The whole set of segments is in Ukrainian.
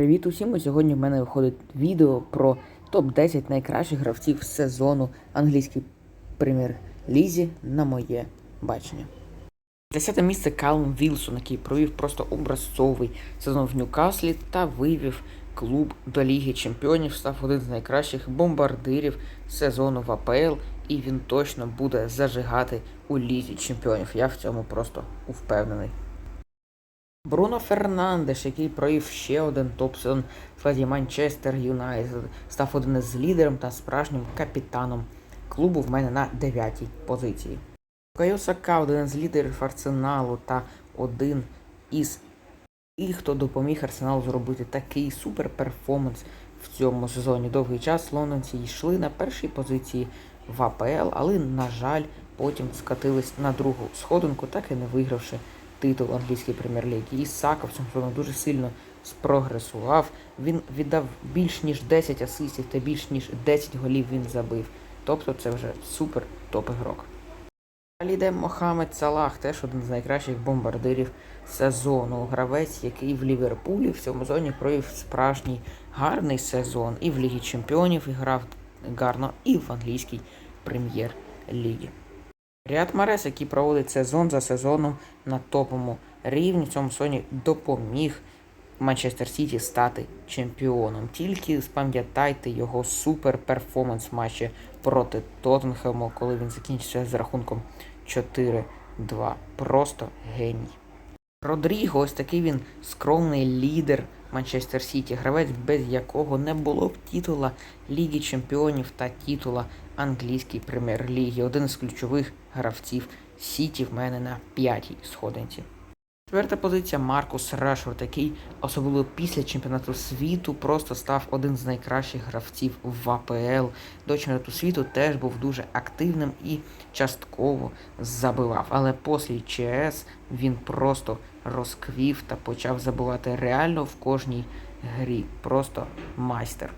Привіт усім! Сьогодні в мене виходить відео про топ-10 найкращих гравців сезону англійській прем'єр-лізі на моє бачення. Десяте місце Калм Вілсон, який провів просто образцовий сезон в Ньюкаслі та вивів клуб до Ліги Чемпіонів, став один з найкращих бомбардирів сезону в АПЛ, і він точно буде зажигати у Лізі Чемпіонів. Я в цьому просто впевнений. Бруно Фернандеш, який провів ще один топ-сезон в складі Манчестер Юнайтед, став один із лідером та справжнім капітаном клубу в мене на дев'ятій позиції. Кайо Сака, один з лідерів Арсеналу та один із тих, хто допоміг Арсеналу зробити такий суперперформанс в цьому сезоні. Довгий час лондонці йшли на першій позиції в АПЛ, але, на жаль, потім скатились на другу сходинку, так і не вигравши титул англійської прем'єр-ліги. І Сака в цьому сезоні дуже сильно спрогресував. Він віддав більш ніж 10 асистів та більш ніж 10 голів він забив. Тобто це вже супер топ-ігрок. Далі йде Мохамед Салах, теж один з найкращих бомбардирів сезону. Гравець, який в Ліверпулі в цьому зоні провів справжній гарний сезон. І в Лігі Чемпіонів і грав гарно, і в англійській прем'єр-лігі. Ріад Марес, який проводить сезон за сезоном на топовому рівні, цьому сезоні допоміг Манчестер Сіті стати чемпіоном. Тільки спам'ятайте його супер перформанс в матчі проти Тоттенхему, коли він закінчився з рахунком 4-2. Просто геній. Родріго, ось такий він скромний лідер Манчестер Сіті, гравець, без якого не було б титула Ліги Чемпіонів та титула англійської прем'єр-ліги. Один з ключових гравців Сіті в мене на п'ятій сходинці. Четверта позиція Маркус Решфорд, який особливо після чемпіонату світу просто став один з найкращих гравців в АПЛ. До чемпіонату світу теж був дуже активним і частково забивав. Але після ЧС він просто розквів та почав забивати реально в кожній грі. Просто майстер.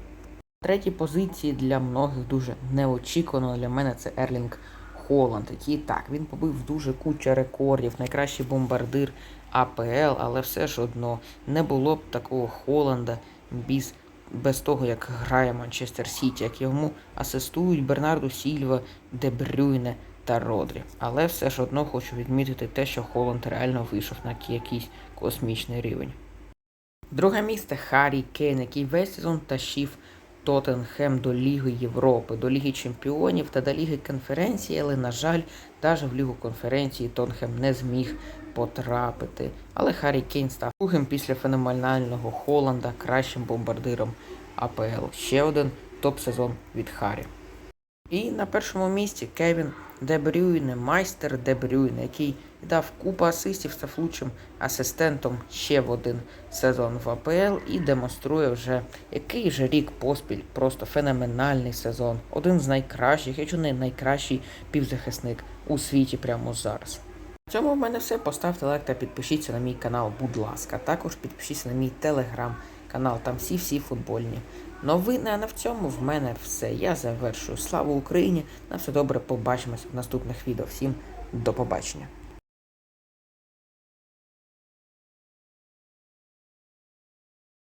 Третій позиції для многих дуже неочікувано. Для мене це Ерлінг Холланд, який так, він побив дуже куча рекордів, найкращий бомбардир АПЛ, але все ж одно не було б такого Холланда без, без того, як грає Манчестер Сіті, як йому асистують Бернарду Сільва, Дебрюйне та Родрі. Але все ж одно хочу відмітити те, що Холланд реально вийшов на якийсь космічний рівень. Друге місце Харі Кейн, який весь сезон тащив Тоттенхем до Ліги Європи, до Ліги Чемпіонів та до Ліги конференції, але, на жаль, навіть в Лігу конференції Тоттенхем не зміг потрапити. Але Харі Кейн став другим після феноменального Холланда кращим бомбардиром АПЛ. Ще один топ-сезон від Харі. І на першому місці Кевін Дебрюйне, майстер Дебрюйне, який дав купу асистів, став лучшим асистентом ще в один сезон в АПЛ і демонструє вже який же рік поспіль. Просто феноменальний сезон. Один з найкращих, якщо не найкращий півзахисник у світі прямо зараз. На цьому в мене все. Поставте лайк та підпишіться на мій канал, будь ласка. Також підпишіться на мій телеграм-канал, там всі-всі футбольні новини. А на в цьому в мене все. Я завершую. Слава Україні! На все добре, побачимось в наступних відео. Всім до побачення.